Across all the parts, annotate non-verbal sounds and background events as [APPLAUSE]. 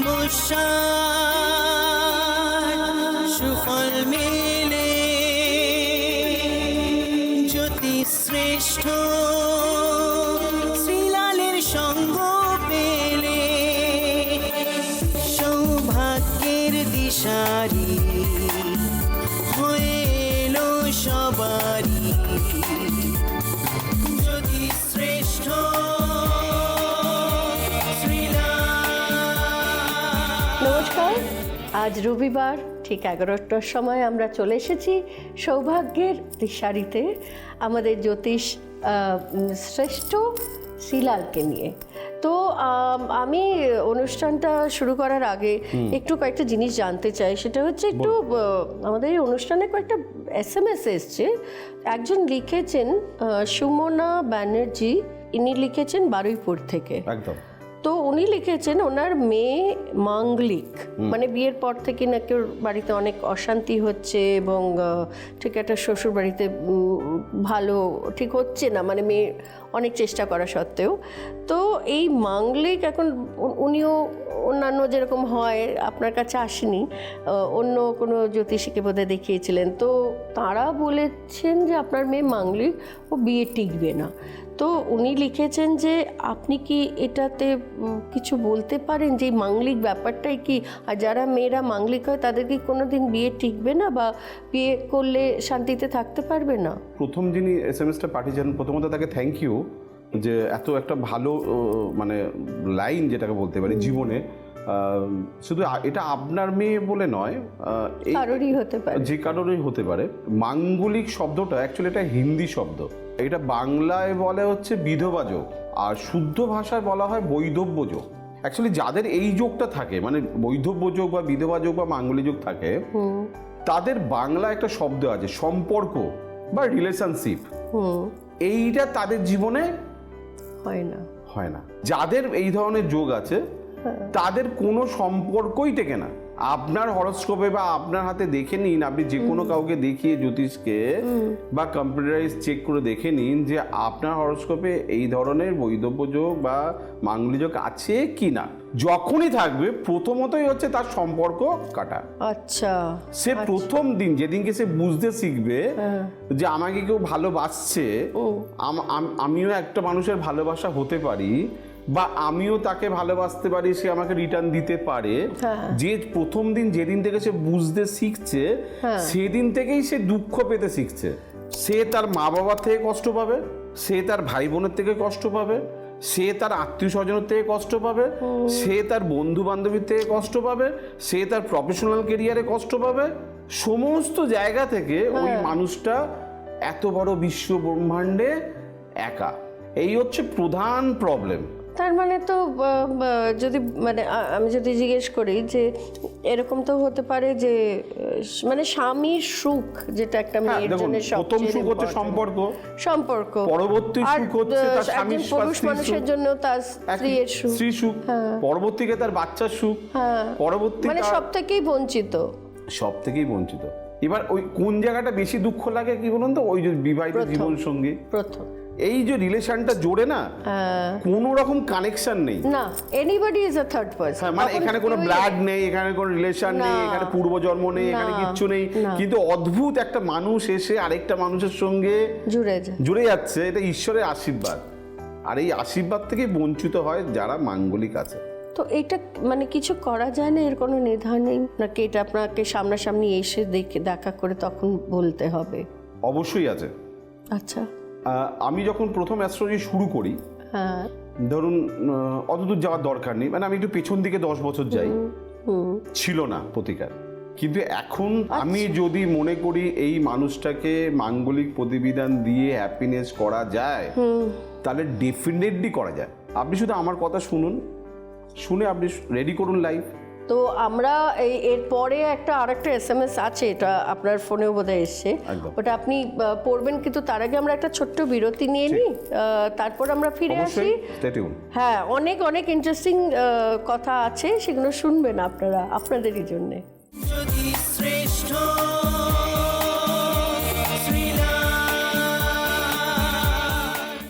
সমস্যা রবিবার ঠিক এগারোটার সময় আমরা চলে এসেছি সৌভাগ্যের দিশারিতে আমাদের জ্যোতিষ শ্রেষ্ঠ শ্রীলালকে নিয়ে। তো আমি অনুষ্ঠানটা শুরু করার আগে একটু কয়েকটা জিনিস জানতে চাই। সেটা হচ্ছে একটু আমাদের এই অনুষ্ঠানে কয়েকটা এস এম এস এসছে। একজন লিখেছেন সুমনা ব্যানার্জি। ইনি লিখেছেন বারুইপুর থেকে। একদম। তো উনি লিখেছেন ওনার মেয়ে মাঙ্গলিক। মানে বিয়ের পর থেকে নাকি ওর বাড়িতে অনেক অশান্তি হচ্ছে এবং ঠিক একটা শ্বশুর বাড়িতে ভালো ঠিক হচ্ছে না। মানে মেয়ে অনেক চেষ্টা করা সত্ত্বেও। তো এই মাঙ্গলিক এখন উনিও অন্যান্য যেরকম হয় আপনার কাছে আসেনি অন্য কোনো জ্যোতিষীকে বোধহয় দেখিয়েছিলেন। তো তারা বলেছেন যে আপনার মেয়ে মাঙ্গলিক ও বিয়ে টিকবে না। তো উনি লিখেছেন যে আপনি কি এটাতে কিছু বলতে পারেন যে মাংলিক ব্যাপারটাই কি? আর যারা মেয়েরা মাংলিক হয় তাদের কি কোনো দিন বিয়ে টিকবে না বা বিয়ে করলে শান্তিতে থাকতে পারবে না? প্রথম যিনি এস এম এসটা পাঠিয়েছেন প্রথমত তাকে থ্যাংক ইউ যে এত একটা ভালো মানে লাইন যেটাকে বলতে পারি জীবনে শুধু এটা আপনার মেয়ে বলে নয় এই কারোরই হতে পারে। যে কারণেই হতে পারে। মাঙ্গলিক শব্দটা অ্যাকচুয়ালি এটা হিন্দি শব্দ। এটা বাংলায় বলে হচ্ছে বিধবা যোগ আর শুদ্ধ ভাষায় বলা হয় বৈধব্য যোগ। অ্যাকচুয়ালি যাদের এই যোগটা থাকে মানে বৈধব্য যোগ বা বিধবা যোগ বা মাঙ্গলিক যোগ থাকে তাদের বাংলা একটা শব্দ আছে সম্পর্ক বা রিলেশনশিপ এইটা তাদের জীবনে হয় না। হয় না। যাদের এই ধরনের যোগ আছে তাদের কোনো সম্পর্কই টেকে না। আপনার হরস্কোপে বা আপনার হাতে দেখে নিন আপনি যে কোনো কাউকে দেখিয়ে জ্যোতিষকে বা কম্পিউটারাইজ চেক করে দেখে নিন যে আপনার হরস্কোপে এই ধরনের বৈধব্য যোগ বা মাঙ্গলিক যোগ আছে কি না। যখনই থাকবে প্রথমতই হচ্ছে তার সম্পর্ক কাটা। আচ্ছা। সে প্রথম দিন যেদিনকে সে বুঝতে শিখবে যে আমাকে কেউ ভালোবাসছে আম- আম- আমিও একটা মানুষের ভালোবাসা হতে পারি বা আমিও তাকে ভালোবাসতে পারি সে আমাকে রিটার্ন দিতে পারে। যে প্রথম দিন যেদিন থেকে সে বুঝতে শিখছে সেদিন থেকেই সে দুঃখ পেতে শিখছে। সে তার মা বাবার থেকে কষ্ট পাবে সে তার ভাই বোনের থেকে কষ্ট পাবে সে তার আত্মীয় স্বজনের থেকে কষ্ট পাবে সে তার বন্ধু বান্ধবীর থেকে কষ্ট পাবে সে তার প্রফেশনাল কেরিয়ারে কষ্ট পাবে। সমস্ত জায়গা থেকে ওই মানুষটা এত বড় বিশ্ব ব্রহ্মাণ্ডে একা। এই হচ্ছে প্রধান প্রবলেম তার মানে তো যদি মানে আমি যদি জিজ্ঞেস করি যে এরকম তো হতে পারে যে মানে স্বামীর সুখ যেটা একটা হ্যাঁ মেয়ের জন্য প্রথম সুখ হচ্ছে সম্পর্ক সম্পর্ক। পরবর্তী সুখ হচ্ছে তার স্বামীর পুরুষ মানুষের জন্য তার স্ত্রীর সুখ। স্ত্রী সুখ। পরবর্তীকে তার বাচ্চার সুখ। হ্যাঁ। পরবর্তী মানে সব থেকেই বঞ্চিত। সব থেকেই বঞ্চিত। এবার ওই কোন জায়গাটা বেশি দুঃখ লাগে কি বলুন তো? ওই যে বিবাহিত জীবন সঙ্গী প্রথম। এই যে রিলেশনটা জোরে না হ্যাঁ। কোনো রকম কানেকশন নেই। না anybody is a third person মানে এখানে কোনো ব্লাড নেই এখানে কোনো রিলেশন নেই। এখানে পূর্বজন্ম নেই এখানে কিচ্ছু নেই। কিন্তু অদ্ভুত একটা মানুষ এসে আরেকটা মানুষের সঙ্গে জুড়ে যায়। জুড়ে যাচ্ছে এটা ঈশ্বরের আশীর্বাদ। আর এই আশীর্বাদ থেকে বঞ্চিত হয় যারা মাঙ্গলিক আছে। তো এটা মানে কিছু করা যায় না? এর কোনো নির্ধার নেই? নাকি এটা আপনাকে সামনাসামনি এসে দেখে দেখা করে তখন বলতে হবে? অবশ্যই আছে। আচ্ছা। আমি যখন প্রথম অ্যাস্ট্রোলজি শুরু করি হ্যাঁ। ধরুন আহ, অত দূর যাওয়ার দরকার নেই। মানে আমি একটু পেছন দিকে দশ বছর যাই। ছিল না প্রতিকার। কিন্তু এখন আমি যদি মনে করি এই মানুষটাকে মাঙ্গলিক প্রতিবিধান দিয়ে হ্যাপিনেস করা যায় তাহলে ডেফিনেটলি করা যায়। আপনি শুধু আমার কথা শুনুন। শুনে আপনি রেডি করুন লাইভ তো আমরা এই এরপরে একটা আরেকটা এস এম এস আছে এটা আপনার ফোনেও বোধহয় এসছে। ওটা আপনি পড়বেন কিন্তু তার আগে আমরা একটা ছোট্ট বিরতি নিয়ে নিই তারপর আমরা ফিরে আসি। হ্যাঁ অনেক অনেক ইন্টারেস্টিং কথা আছে সেগুলো শুনবেন আপনারা আপনাদেরই জন্যে। যদি শ্রেষ্ঠ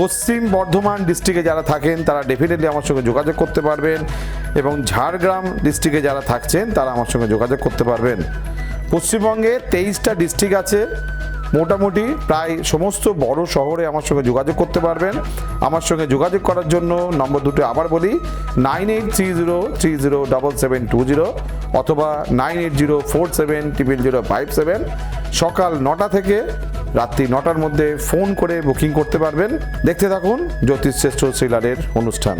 পশ্চিম বর্ধমান ডিস্ট্রিক্টে যারা থাকেন, তারা ডেফিনেটলি আমার সঙ্গে যোগাযোগ করতে পারবেন এবং ঝাড়গ্রাম ডিস্ট্রিক্টে যারা থাকছেন, তারা আমার সঙ্গে যোগাযোগ করতে পারবেন। পশ্চিমবঙ্গে তেইশটা ডিস্ট্রিক্ট আছে, মোটামুটি প্রায় সমস্ত বড় শহরে আমার সঙ্গে যোগাযোগ করতে পারবেন। আমার সঙ্গে যোগাযোগ করার জন্য নম্বর দুটো আবার বলি nine eight three zero three zero double seven two zero অথবা nine eight zero four seven triple zero five seven সকাল নটা থেকে রাত্রি নটার মধ্যে ফোন করে বুকিং করতে পারবেন। দেখতে থাকুন জ্যোতিষ শ্রেষ্ঠ সিলারের অনুষ্ঠান।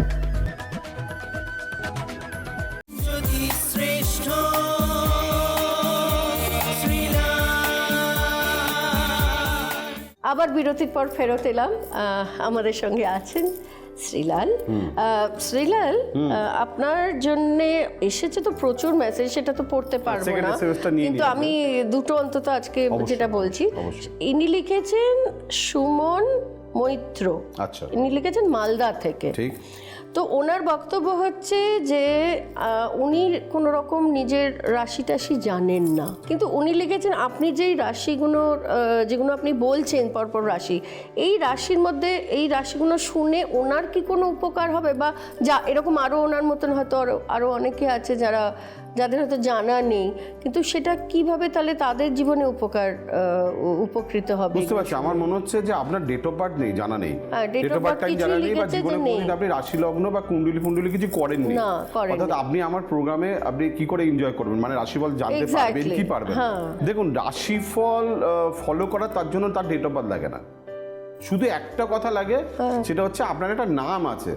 আবার বিরতির পর ফেরত এলাম। আমাদের সঙ্গে আছেন শ্রীলাল। আহ, শ্রীলাল আপনার জন্য এসেছে তো প্রচুর মেসেজ সেটা তো পড়তে পারব না। কিন্তু আমি দুটো অন্তত আজকে যেটা বলছি। ইনি লিখেছেন সুমন মৈত্র। আচ্ছা। ইনি লিখেছেন মালদা থেকে। ঠিক। তো ওনার বক্তব্য হচ্ছে যে উনি কোনো রকম নিজের রাশি টাশি জানেন না। কিন্তু উনি লিখেছেন, আপনি যেই রাশিগুলোর যেগুলো আপনি বলছেন, পরপর রাশি, এই রাশির মধ্যে, এই রাশিগুলো শুনে ওনার কি কোনো উপকার হবে? বা যা, এরকম আরও ওনার মতন হয়তো আরও আরও অনেকে আছে যারা যাদের হয়তো জানা নেই কিন্তু সেটা কীভাবে তাহলে তাদের জীবনে উপকার উপকৃত হবে? বুঝতে পারছি। আমার মনে হচ্ছে যে আপনার ডেট অফ বার্থ নেই জানা নেই। ডেট অফ বার্থ টাইম জানা নেই বা জীবনে কোনদিন আপনি রাশি লগ্ন বা কুণ্ডলি ফুণ্ডলি কিছু করেননি। না। অর্থাৎ আপনি আমার প্রোগ্রামে আপনি কি করে এনজয় করবেন? মানে রাশিফল জানতে পারবেন কি পারবেন? হ্যাঁ। দেখুন রাশিফল ফলো করা তার জন্য তার ডেট অফ বার্থ লাগে না। শুধু একটা কথা লাগে হ্যাঁ। সেটা হচ্ছে আপনার একটা নাম আছে।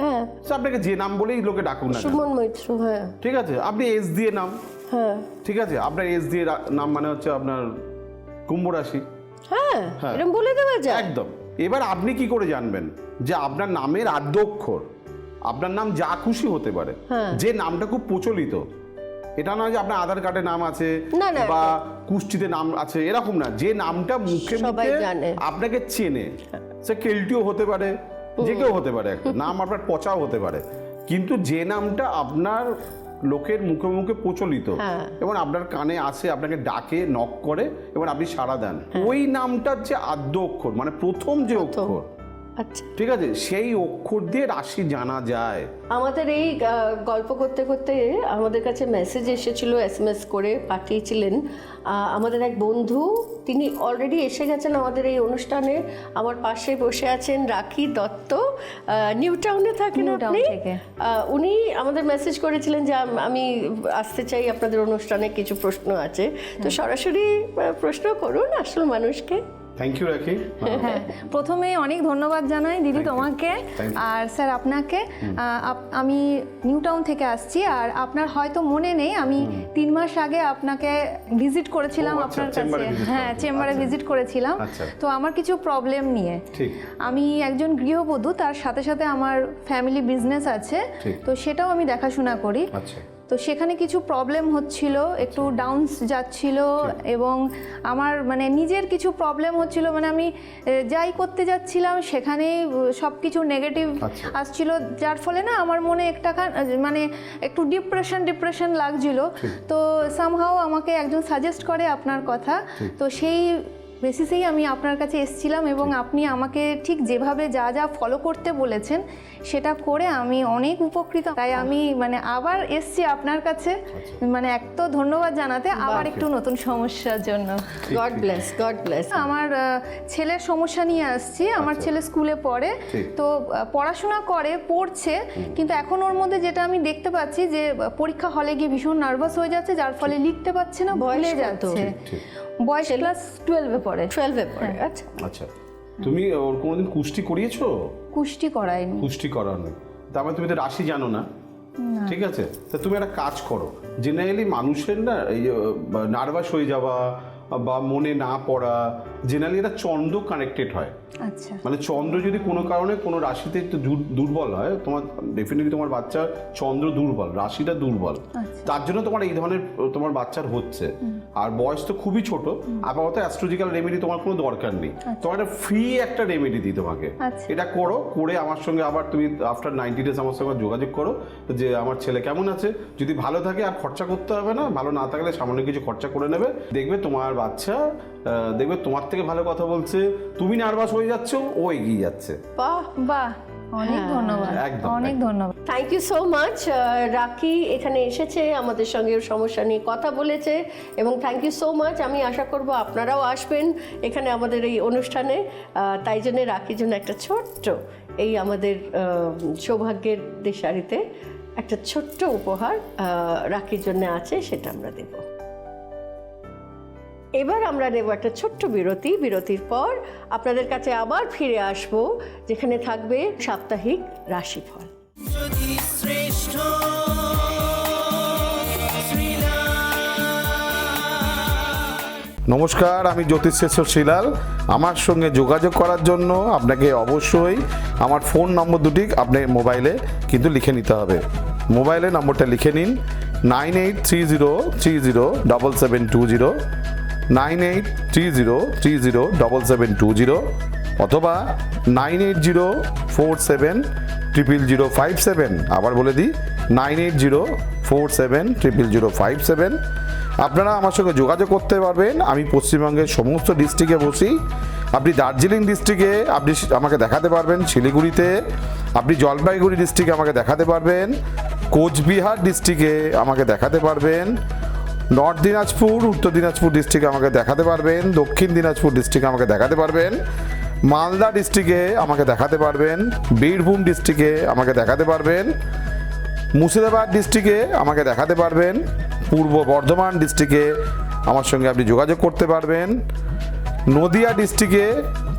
হ্যাঁ। আপনাকে যে নাম বলেই লোকে ডাকুক না সুমন মৈত্র হ্যাঁ। ঠিক আছে? আপনি এস দিয়ে নাম? হ্যাঁ। ঠিক আছে? আপনার এস দিয়ে নাম মানে হচ্ছে আপনার কুম্ভ রাশি। হ্যাঁ হ্যাঁ। এরকম বলে দেওয়া যায়। একদম। এবার আপনি কি করে জানবেন যে আপনার নামের আদ্য অক্ষর আপনার নাম যা খুশি হতে পারে হ্যাঁ। যে নামটা খুব প্রচলিত এটা নয় যে আপনার আধার কার্ডে নাম আছে বা কুষ্টিতে নাম আছে এরকম না। যে নামটা মুখে মুখে আপনাকে চেনে সে কেলটিও হতে পারে যে কেউ হতে পারে একটা নাম আপনার পচাও হতে পারে কিন্তু যে নামটা আপনার লোকের মুখে মুখে প্রচলিত হ্যাঁ। এবং আপনার কানে আসে আপনাকে ডাকে নক করে এবং আপনি সাড়া দেন হ্যাঁ। ওই নামটার যে আদ্য অক্ষর মানে প্রথম যে অক্ষর আচ্ছা। ঠিক আছে সেই অক্ষর দিয়ে রাশি জানা যায়। আমাদের এই গল্প করতে করতে আমাদের কাছে মেসেজ এসেছিল এসএমএস করে পাঠিয়েছিলেন। আমাদের এক বন্ধু তিনি অলরেডি এসে গেছেন আমাদের এই অনুষ্ঠানে। আমার পাশে বসে আছেন রাখি দত্ত। নিউ টাউনে থাকেন আপনি? আহ, উনি আমাদের মেসেজ করেছিলেন যে আমি আসতে চাই আপনাদের অনুষ্ঠানে কিছু প্রশ্ন আছে। তো সরাসরি প্রশ্ন করুন আসল মানুষকে। থ্যাংক ইউ রাখি হ্যাঁ প্রথমে অনেক ধন্যবাদ জানাই দিদি তোমাকে আর স্যার আপনাকে। আমি নিউ টাউন থেকে আসছি আর আপনার হয়তো মনে নেই আমি তিন মাস আগে আপনাকে ভিজিট করেছিলাম আচ্ছা, আপনার কাছে। হ্যাঁ চেম্বারে আচ্ছা। ভিজিট করেছিলাম। আচ্ছা। তো আমার কিছু প্রবলেম নিয়ে। আমি একজন গৃহবধূ তার সাথে সাথে আমার ফ্যামিলি বিজনেস আছে। তো সেটাও আমি দেখাশোনা করি। আচ্ছা। তো সেখানে কিছু প্রবলেম হচ্ছিল একটু ডাউনস যাচ্ছিল এবং আমার মানে নিজের কিছু প্রবলেম হচ্ছিল মানে আমি যাই করতে যাচ্ছিলাম সেখানেই সব কিছু নেগেটিভ। আসছিল যার ফলে না আমার মনে একটা মানে একটু ডিপ্রেশন ডিপ্রেশন লাগছিল। তো সামহাও আমাকে একজন সাজেস্ট করে আপনার কথা। তো সেই বেসিসেই আমি আপনার কাছে এসেছিলাম এবং আপনি আমাকে ঠিক যেভাবে যা যা ফলো করতে বলেছেন সেটা করে আমি অনেক উপকৃত। তাই আমি মানে আবার এসছি আপনার কাছে। মানে এক তো ধন্যবাদ জানাতে আবার একটু নতুন সমস্যার জন্য। গড ব্লেস গড ব্লেস আমার ছেলের সমস্যা নিয়ে আসছি আমার ছেলে স্কুলে পড়ে। তো পড়াশোনা করে পড়ছে কিন্তু এখন ওর মধ্যে যেটা আমি দেখতে পাচ্ছি যে পরীক্ষা হলে গিয়ে ভীষণ নার্ভাস হয়ে যাচ্ছে যার ফলে লিখতে পারছে না ভুলে? যাচ্ছে। বয়স ক্লাস টুয়েলভে পড়ে। টুয়েলভে পড়ে। হ্যাঁ। আচ্ছা। আচ্ছা। তুমি ওর কোনোদিন কুষ্টি করিয়েছো? কুষ্টি করায়নি পুষ্টি করানো তার মানে তুমি তো রাশি জানো না। ঠিক আছে? তা তুমি একটা কাজ করো। জেনারেলি মানুষের না এই নার্ভাস হয়ে যাওয়া বা মনে না পড়া জেনারেলি এটা চন্দ্র কানেক্টেড হয়। আচ্ছা। মানে চন্দ্র যদি কোনো কারণে কোনো রাশিতে একটু দুর্বল হয় তোমার ডেফিনেটলি তোমার বাচ্চার চন্দ্র দুর্বল রাশিটা দুর্বল। তার জন্য তোমার এই ধরনের তোমার বাচ্চার হচ্ছে। আর বয়স তো খুবই ছোট আপাতত অ্যাস্ট্রোলজিক্যাল রেমেডি তোমার কোনো দরকার নেই। তোমার একটা ফ্রি একটা রেমেডি দিই তোমাকে। আচ্ছা। এটা করো করে আমার সঙ্গে আবার তুমি আফটার নাইনটি ডেজ আমার সঙ্গে যোগাযোগ করো যে আমার ছেলে কেমন আছে। যদি ভালো থাকে আর খরচা করতে হবে না ভালো না থাকলে সামান্য কিছু খরচা করে নেবে। দেখবে তোমার বাচ্চা দেখবে তোমার থেকে ভালো কথা বলছে তুমি নার্ভাস হয়ে যাচ্ছ ও এগিয়ে যাচ্ছে। বাহ বাহ অনেক ধন্যবাদ অনেক ধন্যবাদ। Thank you so much Raki এখানে এসেছে আমাদের সঙ্গে সমস্যা নিয়ে কথা বলেছে এবং থ্যাংক ইউ সো মাচ আমি আশা করব আপনারাও আসবেন এখানে আমাদের এই অনুষ্ঠানে আহ, তাই জন্য রাখির জন্য একটা ছোট্ট এই আমাদের আহ, সৌভাগ্যের দিশারিতে একটা ছোট্ট উপহার আহ, রাখির জন্য আছে সেটা আমরা দেব। এবার আমরা নেব একটা ছোট্ট বিরতি। বিরতির পর আপনাদের কাছে আবার ফিরে আসব যেখানে থাকবে সাপ্তাহিক রাশিফল। যদি শ্রেষ্ঠ নমস্কার আমি জ্যোতিষেশ্বর শিলাল আমার সঙ্গে যোগাযোগ করার জন্য আপনাকে অবশ্যই আমার ফোন নম্বর দুটি আপনার মোবাইলে কিন্তু লিখে নিতে হবে। মোবাইলে নম্বরটা লিখে নিন। Nine eight three zero three zero double seven two zero. Nine eight three zero three zero double seven two zero অথবা nine eight zero four seven triple zero five seven. আবার বলে দিই, nine eight zero four seven triple zero five seven. আপনারা আমার সঙ্গে যোগাযোগ করতে পারবেন। আমি পশ্চিমবঙ্গের সমস্ত ডিস্ট্রিক্টে বসি। আপনি দার্জিলিং ডিস্ট্রিক্টে আপনি আমাকে দেখাতে পারবেন। শিলিগুড়িতে, আপনি জলপাইগুড়ি ডিস্ট্রিক্টে আমাকে দেখাতে পারবেন। কোচবিহার ডিস্ট্রিক্টে আমাকে দেখাতে পারবেন। নর্থ দিনাজপুর, উত্তর দিনাজপুর ডিস্ট্রিক্টে আমাকে দেখাতে পারবেন, দক্ষিণ দিনাজপুর ডিস্ট্রিক্টে আমাকে দেখাতে পারবেন, মালদা ডিস্ট্রিক্টে আমাকে দেখাতে পারবেন, বীরভূম ডিস্ট্রিক্টে আমাকে দেখাতে পারবেন, মুর্শিদাবাদ ডিস্ট্রিক্টে আমাকে দেখাতে পারবেন, পূর্ব বর্ধমান ডিস্ট্রিক্টে আমার সঙ্গে আপনি যোগাযোগ করতে পারবেন, নদিয়া ডিস্ট্রিক্টে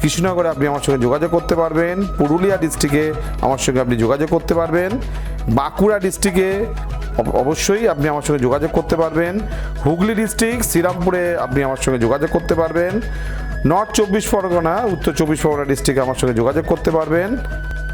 কৃষ্ণনগরে আপনি আমার সঙ্গে যোগাযোগ করতে পারবেন, পুরুলিয়া ডিস্ট্রিক্টে আমার সঙ্গে আপনি যোগাযোগ করতে পারবেন বাঁকুড়া ডিস্ট্রিক্টে অব- অবশ্যই আপনি আমার সঙ্গে যোগাযোগ করতে পারবেন। হুগলি ডিস্ট্রিক্ট শ্রীরামপুরে আপনি আমার সঙ্গে যোগাযোগ করতে পারবেন। নর্থ চব্বিশ পরগনা, উত্তর চব্বিশ পরগনা ডিস্ট্রিক্টে আমার সঙ্গে যোগাযোগ করতে পারবেন।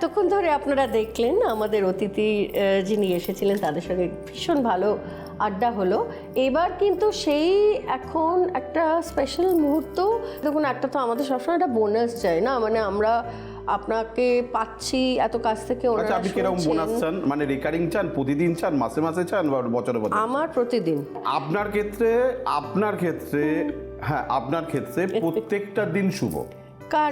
এতক্ষণ ধরে আপনারা দেখলেন আমাদের অতিথি যিনি এসেছিলেন তাদের সঙ্গে ভীষণ ভালো আড্ডা হলো। এবার কিন্তু সেই এখন একটা স্পেশাল মুহূর্ত। দেখুন একটা তো আমাদের সবসময় একটা বোনাস চাই না? মানে আমরা আপনাকে পাচ্ছি এত কাছ থেকে আচ্ছা ওনারা আপনি কীরকম। বোনাস চান? মানে রেকারিং চান প্রতিদিন চান মাসে মাসে চান বা বছরে বছরে? আমার প্রতিদিন। আপনার ক্ষেত্রে আপনার ক্ষেত্রে হ্যাঁ আপনার ক্ষেত্রে প্রত্যেকটা দিন শুভ।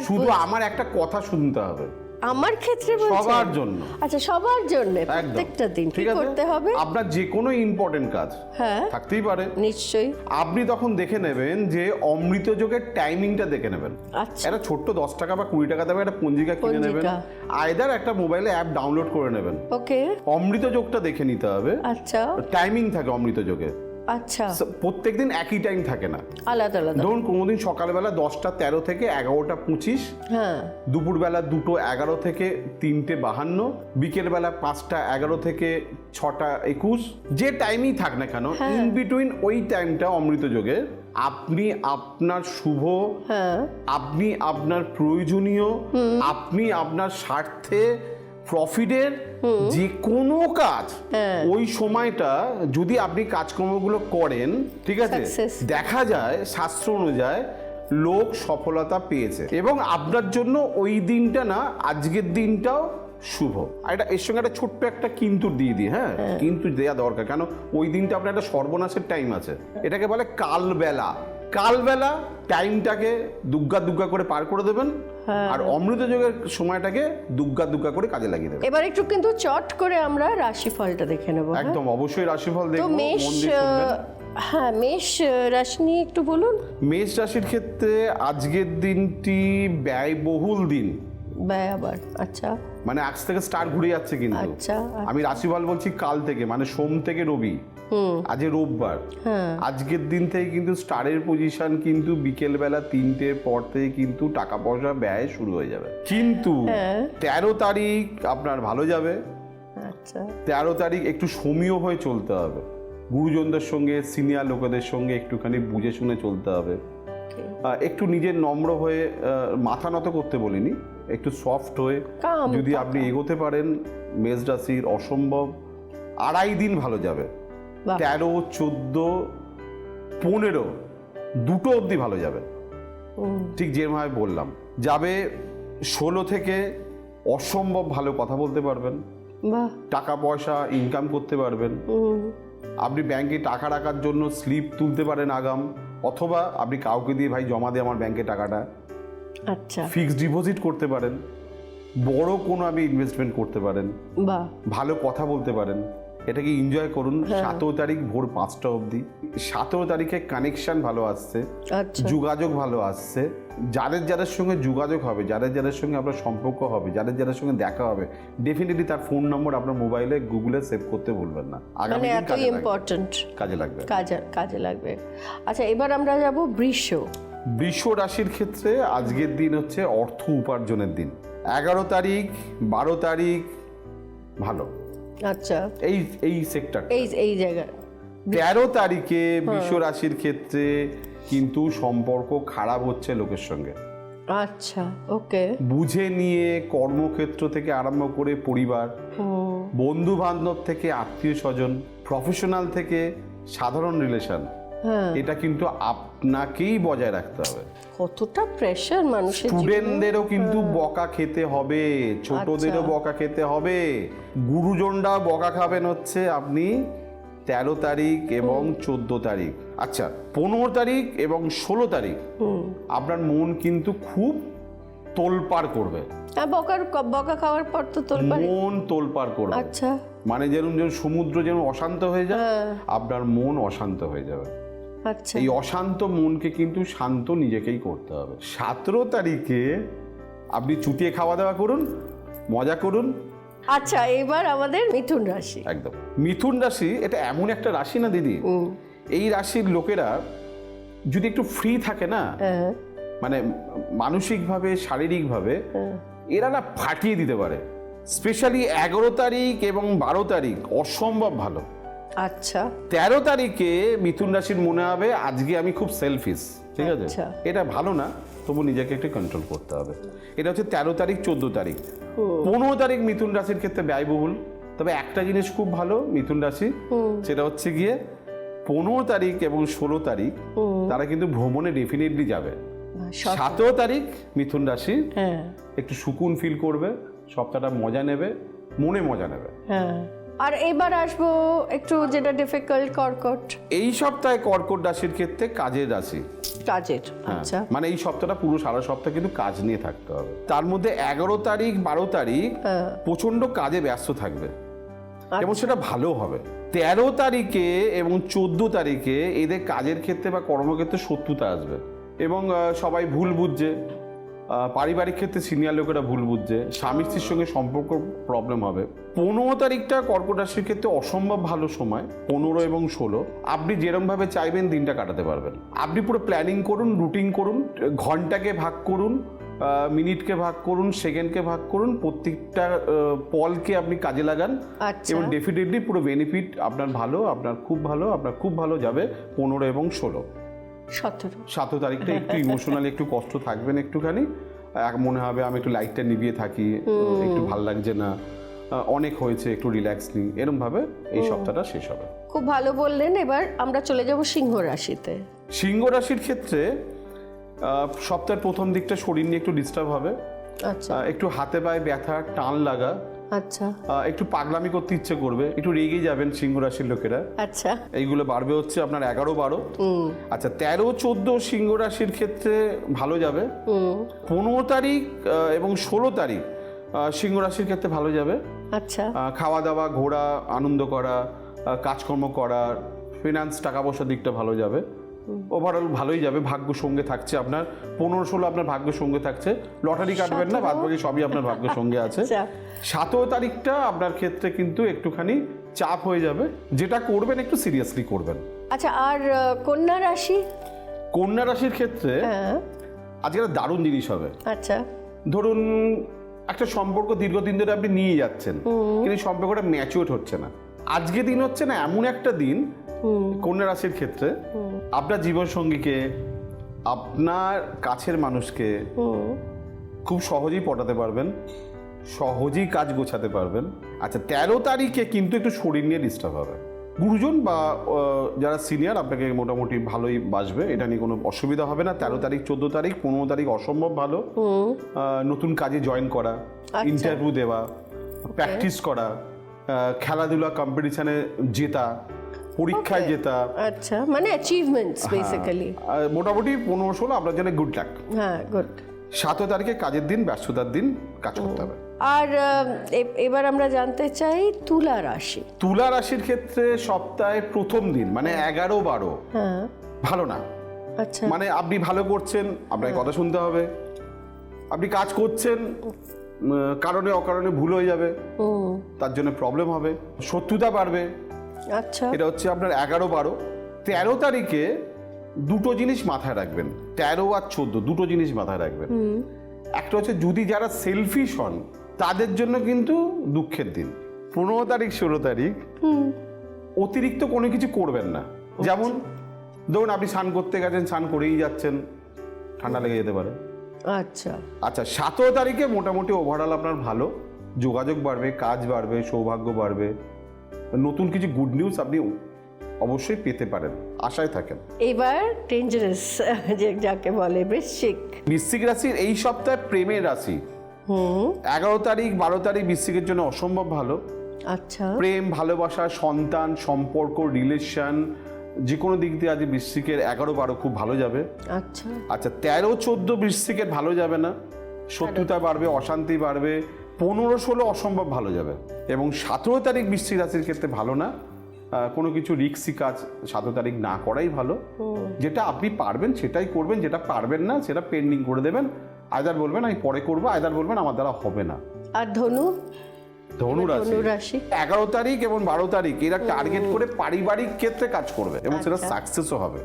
শুধু আমার একটা কথা শুনতে হবে। আমার ক্ষেত্রে? সবার জন্য। আচ্ছা সবার জন্য প্রত্যেকটা দিন। কি করতে হবে? আপনার যে কোনো ইম্পর্টেন্ট কাজ হ্যাঁ। থাকতেই পারে। নিশ্চয়ই। আপনি তখন দেখে নেবেন যে অমৃত যোগের টাইমিংটা দেখে নেবেন। আচ্ছা। একটা ছোট্ট দশ টাকা বা কুড়ি টাকা দামে একটা পঞ্জিকা কিনে নেবেন। আয়দার একটা মোবাইলে অ্যাপ ডাউনলোড করে নেবেন। ওকে অমৃত যোগটা দেখে নিতে হবে। আচ্ছা। টাইমিং থাকে অমৃত যোগে। আচ্ছা। প্রত্যেক দিন একই টাইম থাকে না। আলাদা আলাদা। ধরুন কোনোদিন সকালবেলা দশটা তেরো থেকে এগারোটা পঁচিশ হ্যাঁ। দুপুরবেলা দুটো এগারো থেকে তিনটে বাহান্ন বিকেলবেলা পাঁচটা এগারো থেকে ছটা একুশ যে টাইমই থাক না কেন ইন বিটুইন ওই টাইমটা অমৃত যোগে আপনি আপনার শুভ হ্যাঁ। আপনি আপনার প্রয়োজনীয় আপনি আপনার স্বার্থে প্রফিটের যে কোনো কাজ হ্যাঁ। ওই সময়টা যদি আপনি কাজকর্মগুলো করেন ঠিক আছে? দেখা যায় শাস্ত্র অনুযায়ী লোক সফলতা পেয়েছে। এবং আপনার জন্য ওই দিনটা না আজকের দিনটাও শুভ। আর এটা এর সঙ্গে একটা ছোট্ট একটা কিন্তু দিয়ে দিই হ্যাঁ? কিন্তু দেওয়া দরকার। কেন? ওই দিনটা আপনার একটা সর্বনাশের টাইম আছে। এটাকে বলে কালবেলা। কালবেলা টাইমটাকে দুগ্গা দুগ্গা করে পার করে দেবেন আর অমৃত যোগের সময়টাকে দুগ্গা দুগ্গা করে কাজে লাগিয়ে দেবেন। এবার একটু কিন্তু চট করে আমরা রাশিফলটা দেখে নেব হ্যাঁ? একদম অবশ্যই রাশিফল দেখব মেষ হ্যাঁ মেষ রাশি নিয়ে একটু বলুন। মেষ রাশির ক্ষেত্রে আজকের দিনটি ব্যয়বহুল দিন। ব্যয় আবার আচ্ছা। মানে আজ থেকে স্টার ঘুরে যাচ্ছে কিন্তু। আচ্ছা, আচ্ছা। আমি রাশিফল বলছি কাল থেকে মানে সোম থেকে রবি। আজ রোববার। হ্যাঁ। আজকের দিন থেকে কিন্তু স্টারের পজিশন কিন্তু বিকেল বেলা তিনটের পর থেকে কিন্তু টাকা পয়সা ব্যয় শুরু হয়ে যাবে। কিন্তু হ্যাঁ। তেরো তারিখ আপনার ভালো যাবে। আচ্ছা। তেরো তারিখ একটু সমীয় হয়ে চলতে হবে। গুরুজনদের সঙ্গে সিনিয়র লোকেদের সঙ্গে একটুখানি বুঝে শুনে চলতে হবে। একটু নিজের নম্র হয়ে মাথা নত করতে বলিনি। একটু সফট হয়ে যদি আপনি এগোতে পারেন মেষ রাশির অসম্ভব আড়াই দিন ভালো যাবে। তেরো চোদ্দ পনেরো দুটো অবধি ভালো যাবে। ঠিক যেভাবে বললাম। যাবে ষোলো থেকে অসম্ভব ভালো কথা বলতে পারবেন। টাকা পয়সা ইনকাম করতে পারবেন। আপনি ব্যাংকে টাকা রাখার জন্য স্লিপ তুলতে পারেন আগাম অথবা আপনি কাউকে দিয়ে ভাই জমা দিয়ে আমার ব্যাংকে টাকাটা। আচ্ছা। ফিক্সড ডিপোজিট করতে পারেন। বড় কোনো আপনি ইনভেস্টমেন্ট করতে পারেন। ভালো কথা বলতে পারেন। এটাকে এনজয় করুন। সতেরো তারিখ ভোর পাঁচটা অবধি। সতেরো তারিখে কানেকশন ভালো আসছে। আচ্ছা। যোগাযোগ ভালো আসছে। যাদের যাদের সঙ্গে যোগাযোগ হবে যাদের যাদের সঙ্গে আপনার সম্পর্ক হবে যাদের যাদের সঙ্গে দেখা হবে ডেফিনেটলি তার ফোন নম্বর আপনার মোবাইলে গুগলে সেভ করতে ভুলবেন না। আগামী মানে লাগবে। ইম্পর্টেন্ট কাজে লাগবে। কাজে কাজে লাগবে। আচ্ছা এবার আমরা যাব বৃষ। বৃষ রাশির ক্ষেত্রে আজকের দিন হচ্ছে অর্থ উপার্জনের দিন। এগারো তারিখ বারো তারিখ ভালো। আচ্ছা। এই এই সেক্টর এই এই জায়গায়। তেরো তারিখে বৃষ রাশির ক্ষেত্রে কিন্তু সম্পর্ক খারাপ হচ্ছে লোকের সঙ্গে। আচ্ছা ওকে। বুঝে নিয়ে কর্মক্ষেত্র থেকে আরম্ভ করে পরিবার বন্ধু বান্ধব থেকে আত্মীয় স্বজন প্রফেশনাল থেকে সাধারণ রিলেশন হ্যাঁ। এটা কিন্তু আপনাকেই বজায় রাখতে হবে। কতটা প্রেশার মানুষের স্টুডেন্টদেরও কিন্তু বকা খেতে হবে ছোটদেরও আচ্ছা। বকা খেতে হবে। গুরুজনরা বকা খাবেন হচ্ছে আপনি তেরো তারিখ এবং চোদ্দ তারিখ। আচ্ছা পনেরো তারিখ এবং ষোলো তারিখ। আপনার মন কিন্তু খুব তোলপাড় করবে। হ্যাঁ বকার বকা খাওয়ার পর তো মন তোলপাড় করবে। আচ্ছা। মানে যেরকম যেমন সমুদ্র যেমন অশান্ত হয়ে যায় হ্যাঁ। আপনার মন অশান্ত হয়ে যাবে। এই অশান্ত মনকে কিন্তু শান্ত নিজেকেই করতে হবে। সতেরো তারিখে আপনি চুটিয়ে খাওয়া দাওয়া করুন মজা করুন। আচ্ছা এবার আমাদের মিথুন রাশি। একদম। মিথুন রাশি এটা এমন একটা রাশি না দিদি? এই রাশির লোকেরা যদি একটু ফ্রি থাকে না হ্যাঁ। মানে মানসিকভাবে শারীরিকভাবে এরা না ফাটিয়ে দিতে পারে। স্পেশালি এগারো তারিখ এবং বারো তারিখ অসম্ভব ভালো। আচ্ছা। তেরো তারিখে মিথুন রাশির মনে হবে আজকে আমি খুব সেলফিস ঠিক আছে? আচ্ছা। এটা ভালো না তবু নিজেকে একটু কন্ট্রোল করতে হবে। এটা হচ্ছে তেরো তারিখ চোদ্দ তারিখ। পনেরো তারিখ মিথুন রাশির ক্ষেত্রে ব্যয়বহুল। তবে একটা জিনিস খুব ভালো মিথুন রাশি সেটা হচ্ছে গিয়ে পনেরো তারিখ এবং ষোলো তারিখ তারা কিন্তু ভ্রমণে ডেফিনেটলি যাবে। সাতেরো তারিখ মিথুন রাশি হ্যাঁ। একটু সুকুন ফিল করবে সপ্তাহটা মজা নেবে মনে মজা নেবে। হ্যাঁ। আর এবার আসব একটু যেটা ডিফিকাল্ট কর্কট। এই সপ্তাহে কর্কট রাশির ক্ষেত্রে কাজের রাশি। কাজের হ্যাঁ, আচ্ছা। মানে এই সপ্তাহটা পুরো সারা সপ্তাহ কিন্তু কাজ নিয়ে থাকতে হবে। তার মধ্যে এগারো তারিখ বারো তারিখ হ্যাঁ। প্রচণ্ড কাজে ব্যস্ত থাকবে। এবং সেটা ভালো হবে। তেরো তারিখে এবং চোদ্দ তারিখে এদের কাজের ক্ষেত্রে বা কর্মক্ষেত্রে শত্রুতা আসবে। এবং সবাই ভুল বুঝছে। পারিবারিক ক্ষেত্রে সিনিয়র লোকেরা ভুল বুঝছে স্বামী স্ত্রীর সঙ্গে সম্পর্ক প্রবলেম হবে। পনেরো তারিখটা কর্কট রাশির ক্ষেত্রে অসম্ভব ভালো সময় পনেরো এবং ষোলো। আপনি যেরমভাবে চাইবেন দিনটা কাটাতে পারবেন। আপনি পুরো প্ল্যানিং করুন রুটিন করুন ঘন্টাকে ভাগ করুন মিনিটকে ভাগ করুন সেকেন্ডকে ভাগ করুন প্রত্যেকটা পলকে আপনি কাজে লাগান। আচ্ছা। এবং ডেফিনেটলি পুরো বেনিফিট আপনার ভালো আপনার খুব ভালো আপনার খুব ভালো যাবে পনেরো এবং ষোলো। সতেরো। সতেরো তারিখটা একটু ইমোশনালি একটু কষ্ট থাকবেন একটুখানি। মনে হবে আমি একটু লাইটটা নিভিয়ে থাকি একটু ভালো লাগছে না। অনেক হয়েছে একটু রিল্যাক্স নিই এরম ভাবে এই সপ্তাহটা শেষ হবে। খুব ভালো বললেন এবার আমরা চলে যাব সিংহ রাশিতে। সিংহ রাশির ক্ষেত্রে সপ্তাহের প্রথম দিকটা শরীর নিয়ে একটু ডিস্টার্ব হবে। আচ্ছা। একটু হাতে পায়ে ব্যথা টান লাগা আচ্ছা। একটু পাগলামি করতে ইচ্ছে করবে। একটু রেগে যাবেন সিংহ রাশির লোকেরা। আচ্ছা। এইগুলো বাড়বে হচ্ছে আপনার এগারো বারো। আচ্ছা তেরো চোদ্দ সিংহ রাশির ক্ষেত্রে ভালো যাবে। পনেরো তারিখ এবং ষোলো তারিখ সিংহ রাশির ক্ষেত্রে ভালো যাবে। আচ্ছা। খাওয়া দাওয়া ঘোরা আনন্দ করা কাজকর্ম করা ফিনান্স টাকা পয়সার দিকটা ভালো যাবে। ওভারঅল ভালোই যাবে ভাগ্য সঙ্গে থাকছে আপনার। পনেরো ষোলো আপনার ভাগ্য সঙ্গে থাকছে। লটারি কাটবেন না বাদ বাকি সবই আপনার ভাগ্য সঙ্গে আছে। আচ্ছা। সতেরো তারিখটা আপনার ক্ষেত্রে কিন্তু একটুখানি চাপ হয়ে যাবে। যেটা করবেন একটু সিরিয়াসলি করবেন। আচ্ছা আর কন্যা রাশি? কন্যা রাশির ক্ষেত্রে হ্যাঁ। আজকে একটা দারুণ জিনিস হবে। আচ্ছা। ধরুন একটা সম্পর্ক দীর্ঘদিন ধরে আপনি নিয়ে যাচ্ছেন। কিন্তু সম্পর্কটা ম্যাচিওর হচ্ছে না। আজকে দিন হচ্ছে না এমন একটা দিন কন্যা রাশির ক্ষেত্রে। আপনার জীবনসঙ্গীকে আপনার কাছের মানুষকে খুব সহজেই পটাতে পারবেন সহজেই কাজ গোছাতে পারবেন। আচ্ছা তেরো তারিখে কিন্তু একটু শরীর নিয়ে ডিস্টার্ব হবে। গুরুজন বা যারা সিনিয়র আপনাকে মোটামুটি ভালোই বাসবে এটা নিয়ে কোনো অসুবিধা হবে না। তেরো তারিখ চোদ্দ তারিখ পনেরো তারিখ অসম্ভব ভালো। নতুন কাজে জয়েন করা ইন্টারভিউ দেওয়া প্র্যাকটিস করা খেলাধুলা কম্পিটিশনে জেতা পরীক্ষায়. জেতা। আচ্ছা মানে অ্যাচিভমেন্টস বেসিক্যালি মোটামুটি পনেরো ষোলো আপনার জন্য গুড লাক হ্যাঁ গুড সাত তারিখে কাজের দিন ব্যস্ততার দিন কাজ করতে হবে। আর এবার আমরা জানতে চাই তুলা রাশি। তুলা রাশির ক্ষেত্রে সপ্তাহে প্রথম দিন মানে এগারো বারো। হ্যাঁ। ভালো না। আচ্ছা। মানে আপনি ভালো করছেন আপনাকে কথা শুনতে হবে। আপনি কাজ করছেন কারণে অকারণে ভুল হয়ে যাবে। তার জন্য প্রবলেম হবে। শত্রুতা বাড়বে। আচ্ছা। এটা হচ্ছে আপনার এগারো বারো। তেরো তারিখে দুটো জিনিস মাথায় রাখবেন। তেরো আর চোদ্দ দুটো জিনিস মাথায় রাখবেন। একটা হচ্ছে যদি যারা সেলফিশ হন তাদের জন্য কিন্তু দুঃখের দিন। পনেরো তারিখ ষোলো তারিখ অতিরিক্ত কোনো কিছু করবেন না। যেমন ধরুন আপনি স্নান করতে গেছেন স্নান করেই যাচ্ছেন। ঠান্ডা লেগে যেতে পারে। আচ্ছা। আচ্ছা সতেরো তারিখে মোটামুটি ওভারঅল আপনার ভালো। যোগাযোগ বাড়বে কাজ বাড়বে সৌভাগ্য বাড়বে। নতুন কিছু গুড নিউজ আপনি অবশ্যই পেতে পারেন আশায় থাকেন। এবার ডেঞ্জারাস যে যাকে বলে বৃশ্চিক। বৃশ্চিক রাশির এই সপ্তাহে প্রেমের রাশি। হুম। এগারো তারিখ বারো তারিখ বৃশ্চিকের জন্য অসম্ভব ভালো। আচ্ছা। প্রেম ভালোবাসা সন্তান সম্পর্ক রিলেশন যে কোনো দিক দিয়ে আজ বৃশ্চিকের এগারো বারো খুব ভালো যাবে। আচ্ছা। আচ্ছা তেরো চোদ্দ বৃশ্চিকের ভালো যাবে না। শত্রুতা বাড়বে অশান্তি বাড়বে পনেরো ষোলো অসম্ভব ভালো যাবে। এবং সতেরো তারিখ বৃশ্চিক রাশির ক্ষেত্রে ভালো না। কোনো কিছু রিক্সি কাজ সতেরো তারিখ না করাই ভালো। যেটা আপনি পারবেন সেটাই করবেন যেটা পারবেন না সেটা পেন্ডিং করে দেবেন। আয়দার বলবেন আমি পরে করব। আয়দার বলবেন আমার দ্বারা হবে না। আর ধনু ধনু রাশি এগারো তারিখ এবং বারো তারিখ এরা টার্গেট করে পারিবারিক ক্ষেত্রে কাজ করবে এবং সেটা সাকসেসও হবে।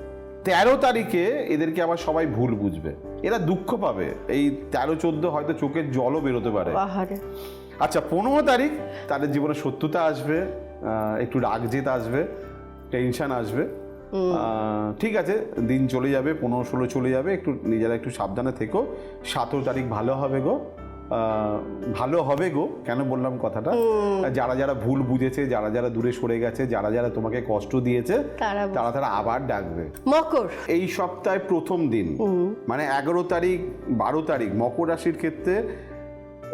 তেরো তারিখে এদেরকে আবার সবাই ভুল বুঝবে। এরা দুঃখ পাবে। এই তেরো চোদ্দ হয়তো চোখের জলও বেরোতে পারে। আচ্ছা পনেরো তারিখ তাদের জীবনে সত্যতা আসবে আহ, একটু রাগ জেদ আসবে টেনশন আসবে। আহ, ঠিক আছে দিন চলে যাবে পনেরো ষোলো চলে যাবে একটু নিজেরা একটু সাবধানে থেকো। সতেরো তারিখ ভালো হবে গো। ভালো হবে গো কেন বললাম কথাটা? যারা যারা ভুল বুঝেছে যারা যারা দূরে সরে গেছে যারা যারা তোমাকে কষ্ট দিয়েছে তারা তারা আবার ডাকবে। মকর। এই সপ্তাহে প্রথম দিন মানে এগারো তারিখ বারো তারিখ মকর রাশির ক্ষেত্রে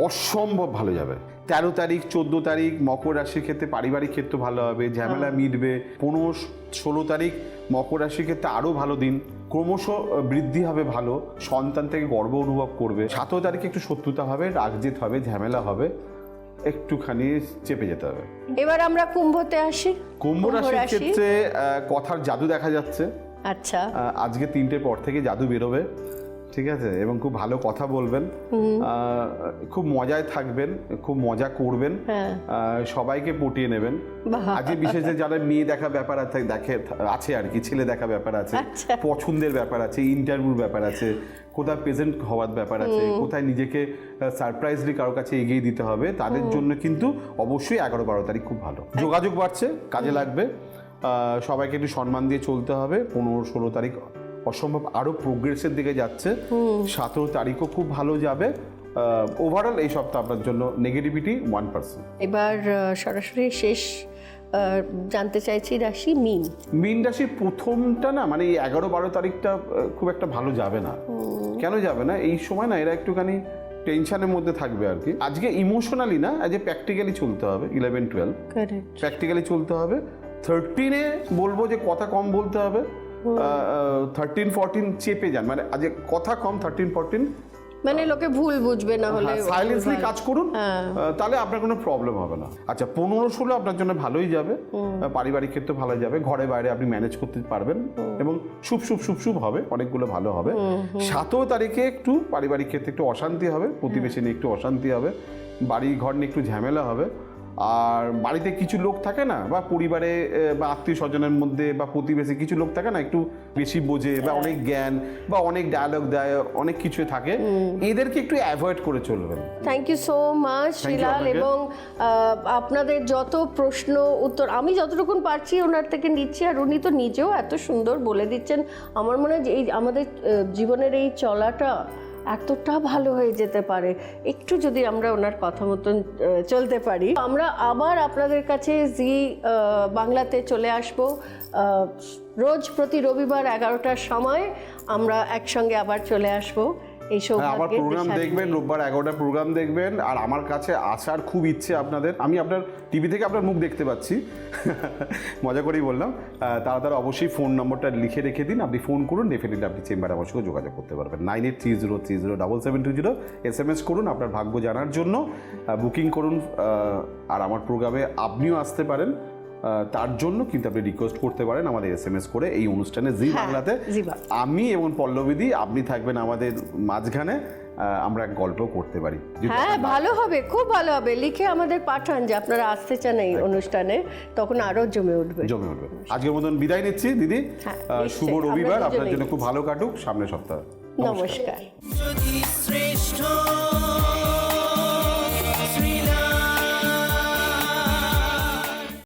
অসম্ভব ভালো যাবে। তেরো তারিখ চোদ্দ তারিখ মকর রাশির ক্ষেত্রে পারিবারিক ক্ষেত্রে ভালো হবে ঝামেলা মিটবে। পনেরো ষোলো তারিখ মকর রাশির ক্ষেত্রে আরও ভালো দিন। ক্রমশ বৃদ্ধি হবে ভালো সন্তান থেকে গর্ব অনুভব করবে। সতেরো তারিখে একটু শত্রুতা হবে রাগজেত হবে ঝামেলা হবে একটুখানি চেপে যেতে হবে। এবার আমরা কুম্ভতে আসি। কুম্ভ রাশির ক্ষেত্রে কথার জাদু দেখা যাচ্ছে। আচ্ছা। আজকে তিনটে পর থেকে জাদু বেরোবে। ঠিক আছে? এবং খুব ভালো কথা বলবেন। খুব মজায় থাকবেন খুব মজা করবেন। হ্যাঁ। সবাইকে পটিয়ে নেবেন। আজকে বিশেষ যারা মেয়ে দেখা ব্যাপার আছে দেখে আছে আর কি ছেলে দেখা ব্যাপার আছে আচ্ছা। পছন্দের ব্যাপার আছে ইন্টারভিউর ব্যাপার আছে কোথায় প্রেজেন্ট হওয়ার ব্যাপার আছে কোথায় নিজেকে সারপ্রাইজলি কারোর কাছে এগিয়ে দিতে হবে তাদের জন্য কিন্তু অবশ্যই এগারো বারো তারিখ খুব ভালো। যোগাযোগ বাড়ছে কাজে লাগবে। আহ, সবাইকে একটু সম্মান দিয়ে চলতে হবে। পনেরো ষোলো তারিখ অসম্ভব আরও প্রোগ্রেসের দিকে যাচ্ছে। সতেরো তারিখও খুব ভালো যাবে। ওভারঅল এই সপ্তাহ আপনার জন্য নেগেটিভিটি ওয়ান পার্সেন্ট এবার সরাসরি শেষ জানতে চাইছি রাশি মিন। মীন রাশির প্রথমটা না মানে এই এগারো বারো তারিখটা খুব একটা ভালো যাবে না। কেন যাবে না? এই সময় না এরা একটুখানি টেনশনের মধ্যে থাকবে আর কি। আজকে ইমোশনালি না আজ প্র্যাকটিক্যালি চলতে হবে ইলেভেন টুয়েলভ প্র্যাকটিক্যালি চলতে হবে। থার্টিনে বলব যে কথা কম বলতে হবে। থার্টিন ফোরটিন চেপে যান। মানে আজ কথা কম থার্টিন ফোরটিন মানে লোকে ভুল বুঝবে না হলে সাইলেন্সলি কাজ করুন। হ্যাঁ। তাহলে আপনার কোনো প্রবলেম হবে না। আচ্ছা পনেরো ষোলো আপনার জন্য ভালোই যাবে। পারিবারিক ক্ষেত্রে ভালো যাবে। ঘরে বাইরে আপনি ম্যানেজ করতে পারবেন। এবং শুভ শুভ শুভ শুভ হবে। অনেকগুলো ভালো হবে। সাতও তারিখে একটু পারিবারিক ক্ষেত্রে একটু অশান্তি হবে। প্রতিবেশী নিয়ে একটু অশান্তি হবে। বাড়ি ঘর নিয়ে একটু ঝামেলা হবে। আর বাড়িতে কিছু লোক থাকে না? বা পরিবারে বা আত্মীয় স্বজনের মধ্যে বা প্রতিবেশী কিছু লোক থাকে না? একটু বেশি বোঝে বা অনেক জ্ঞান বা অনেক ডায়লগ দেয় অনেক কিছু থাকে। এদেরকে একটু অ্যাভয়েড করে চলবেন। থ্যাংক ইউ সো মাচ শিলাল এবং আপনাদের যত প্রশ্ন উত্তর আমি যতটুকু পারছি ওনার থেকে নিচ্ছি আর উনি তো নিজেও এত সুন্দর বলে দিচ্ছেন। আমার মনে হয় যে এই আমাদের জীবনের এই চলাটা এতটা ভালো হয়ে যেতে পারে। একটু যদি আমরা ওনার কথা মতন চলতে পারি। আমরা আবার আপনাদের কাছে জি বাংলাতে চলে আসব। রোজ প্রতি রবিবার এগারোটার সময় আমরা একসঙ্গে আবার চলে আসব। এই হ্যাঁ সৌভাগ্যের প্রোগ্রাম দেখবেন রোববার এগারোটা প্রোগ্রাম দেখবেন আর আমার কাছে আসার খুব ইচ্ছে আপনাদের। আমি আপনার টিভি থেকে আপনার মুখ দেখতে পাচ্ছি। [LAUGHS] মজা করেই বললাম। তারা তারা অবশ্যই ফোন নম্বরটা লিখে রেখে দিন। আপনি ফোন করুন ডেফিনেটলি আপনি চেম্বারে আমার সঙ্গে যোগাযোগ করতে পারবেন। Nine eight three zero three zero double seven two zero S M S করুন আপনার ভাগ্য জানার জন্য। বুকিং করুন আর আমার প্রোগ্রামে আপনিও আসতে পারেন। তার জন্য কিন্তু আপনি রিকোয়েস্ট করতে পারেন আমাদের এস এম এস করে এই অনুষ্ঠানে জি হ্যাঁ, বাংলাতে। আমি এবং পল্লবীদি আপনি থাকবেন আমাদের মাঝখানে আমরা এক গল্প করতে পারি। হ্যাঁ ভালো হবে খুব ভালো হবে। লিখে আমাদের পাঠান যে আপনারা আসতে চান এই অনুষ্ঠানে তখন আরও জমে উঠবে। জমে উঠবে। আজকের মতন বিদায় নিচ্ছি দিদি। হ্যাঁ। শুভ রবিবার। আপনার জন্য খুব ভালো কাটুক। সামনের সপ্তাহে। নমস্কার। যদি শ্রেষ্ঠ